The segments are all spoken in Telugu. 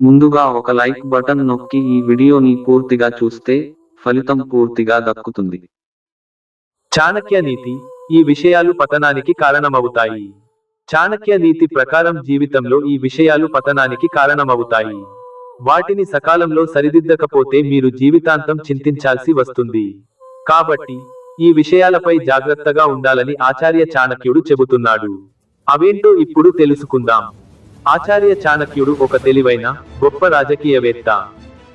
ముందుగా ఒక లైక్ బటన్ నొక్కి ఈ వీడియోని పూర్తిగా చూస్తే ఫలితం పూర్తిగా దక్కుతుంది. చాణక్య నీతి ఈ విషయాలు పతనానికి కారణమవుతాయి. చాణక్య నీతి ప్రకారం జీవితంలో ఈ విషయాలు పతనానికి కారణమవుతాయి. వాటిని సకాలంలో సరిదిద్దకపోతే మీరు జీవితాంతం చింతించాల్సి వస్తుంది. కాబట్టి ఈ విషయాలపై జాగ్రత్తగా ఉండాలని ఆచార్య చాణక్యుడు చెబుతున్నాడు. అవేంటో ఇప్పుడు తెలుసుకుందాం. ఆచార్య చాణక్యుడు ఒక తెలివైన గొప్ప రాజకీయవేత్త.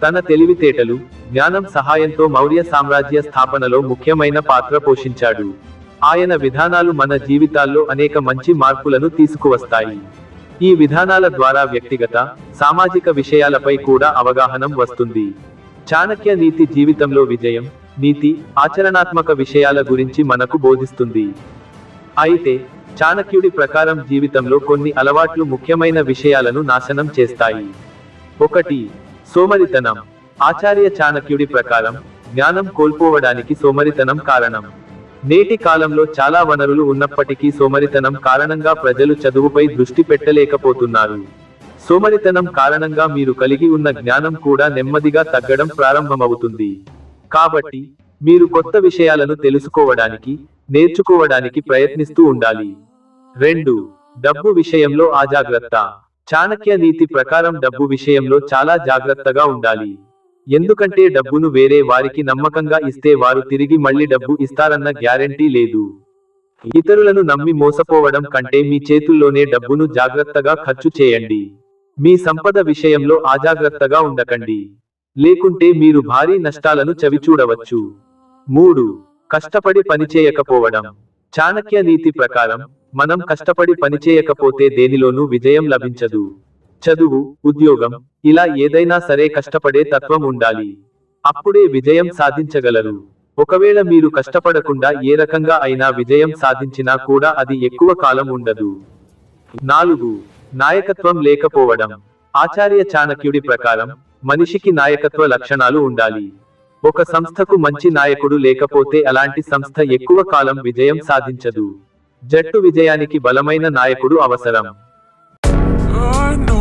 తన తెలివితేటలు జ్ఞానం సహాయంతో మౌర్య సామ్రాజ్య స్థాపనలో ముఖ్యమైన పాత్ర పోషించాడు. ఆయన విధానాలు మన జీవితాల్లో అనేక మంచి మార్పులను తీసుకువస్తాయి. ఈ విధానాల ద్వారా వ్యక్తిగత సామాజిక విషయాలపై కూడా అవగాహనం వస్తుంది. చాణక్య నీతి జీవితంలో విజయం నీతి ఆచరణాత్మక విషయాల గురించి మనకు బోధిస్తుంది. అయితే చాణక్యుడి ప్రకారం జీవితంలో కొన్ని అలవాట్లు ముఖ్యమైన విషయాలను నాశనం చేస్తాయి. ఒకటి సోమరితనం. ఆచార్య చాణక్యుడి ప్రకారం జ్ఞానం కోల్పోవడానికి సోమరితనం కారణం. నేటి కాలంలో చాలా వనరులు ఉన్నప్పటికీ సోమరితనం కారణంగా ప్రజలు చదువుపై దృష్టి పెట్టలేకపోతున్నారు. సోమరితనం కారణంగా మీరు కలిగి ఉన్న జ్ఞానం కూడా నెమ్మదిగా తగ్గడం ప్రారంభమవుతుంది. కాబట్టి మీరు కొత్త విషయాలను తెలుసుకోవడానికి నేర్చుకోవడానికి ప్రయత్నిస్తూ ఉండాలి. రెండు డబ్బు విషయంలో అజాగ్రత్త. చాణక్య నీతి ప్రకారం డబ్బు విషయంలో చాలా జాగ్రత్తగా ఉండాలి. ఎందుకంటే డబ్బును వేరే వారికి నమ్మకంగా ఇస్తే వారు తిరిగి మళ్ళీ డబ్బు ఇస్తారన్న గ్యారెంటీ లేదు. ఇతరులను నమ్మి మోసపోవడం కంటే మీ చేతుల్లోనే డబ్బును జాగ్రత్తగా ఖర్చు చేయండి. మీ సంపద విషయంలో అజాగ్రత్తగా ఉండకండి. లేకుంటే మీరు భారీ నష్టాలను చవిచూడవచ్చు. మూడు కష్టపడి పనిచేయకపోవడం చాణక్య నీతి ప్రకారం మనం కష్టపడి పనిచేయకపోతే దేనిలోనూ విజయం లభించదు. చదువు ఉద్యోగం ఇలా ఏదైనా సరే కష్టపడే తత్వం ఉండాలి. అప్పుడే విజయం సాధించగలరు. ఒకవేళ మీరు కష్టపడకుండా ఏ రకంగా అయినా విజయం సాధించినా కూడా అది ఎక్కువ కాలం ఉండదు. నాలుగు నాయకత్వం లేకపోవడం. ఆచార్య చాణక్యుడి ప్రకారం మనిషికి నాయకత్వ లక్షణాలు ఉండాలి. ఒక సంస్థకు మంచి నాయకుడు లేకపోతే అలాంటి సంస్థ ఎక్కువ కాలం విజయం సాధించదు. జట్టు విజయానికి బలమైన నాయకుడు అవసరం. Oh,